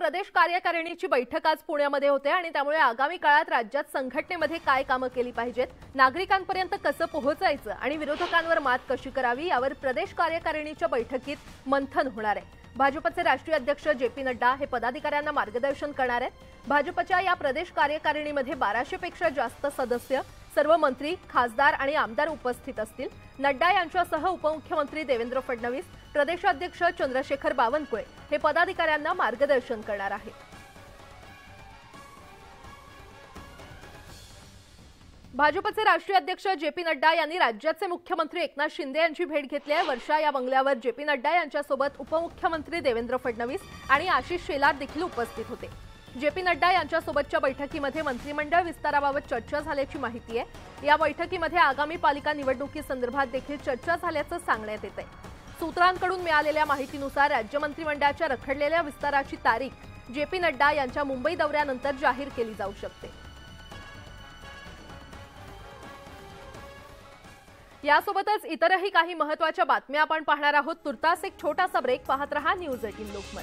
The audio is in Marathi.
प्रदेश कार्यकारिणीची बैठक आज पुण्यामध्ये होते आणि त्यामुळे आगामी काळात राज्यात संघटनेमध्ये काय कामं केली पाहिजेत नागरिकांपर्यंत कसं पोहोचायचं आणि विरोधकांवर मात कशी करावी यावर प्रदेश कार्यकारिणीच्या बैठकीत मंथन होणार आहे. भाजपचे राष्ट्रीय अध्यक्ष जे पी नड्डा हे पदाधिकाऱ्यांना मार्गदर्शन करणार आहेत. भाजपच्या या प्रदेश कार्यकारिणीमध्ये बाराशे पेक्षा जास्त सदस्य सर्व मंत्री खासदार आणि आमदार उपस्थित असतील. नड्डा यांच्यासह उपमुख्यमंत्री देवेंद्र फडणवीस प्रदेशाध्यक्ष चंद्रशेखर बावनकुळे हे पदाधिकाऱ्यांना मार्गदर्शन करणार आहेत. भाजपचे राष्ट्रीय अध्यक्ष जे पी नड्डा यांनी राज्याचे मुख्यमंत्री एकनाथ शिंदे यांची भेट घेतली आहे. वर्षा या बंगल्यावर जे पी नड्डा यांच्यासोबत उपमुख्यमंत्री देवेंद्र फडणवीस आणि आशिष शेलार देखील उपस्थित होते. जे पी नड्डा यांच्यासोबतच्या बैठकीमध्ये मंत्रिमंडळ विस्ताराबाबत चर्चा झाल्याची माहिती आहे. या बैठकीमध्ये आगामी पालिका निवडणुकीसंदर्भात देखील चर्चा झाल्याचं सांगण्यात येत आहे सूत्रांकडून मिळालेल्या माहितीनुसार राज्य मंत्रिमंडळाच्या रखडलेल्या विस्ताराची तारीख जे पी नड्डा यांच्या मुंबई दौऱ्यानंतर जाहीर केली जाऊ शकते. यासोबतच इतरही काही महत्त्वाच्या बातम्या आपण पाहणार आहोत. तुर्तास एक छोटासा ब्रेक. पाहत रहा न्यूज एटीन लोकमत.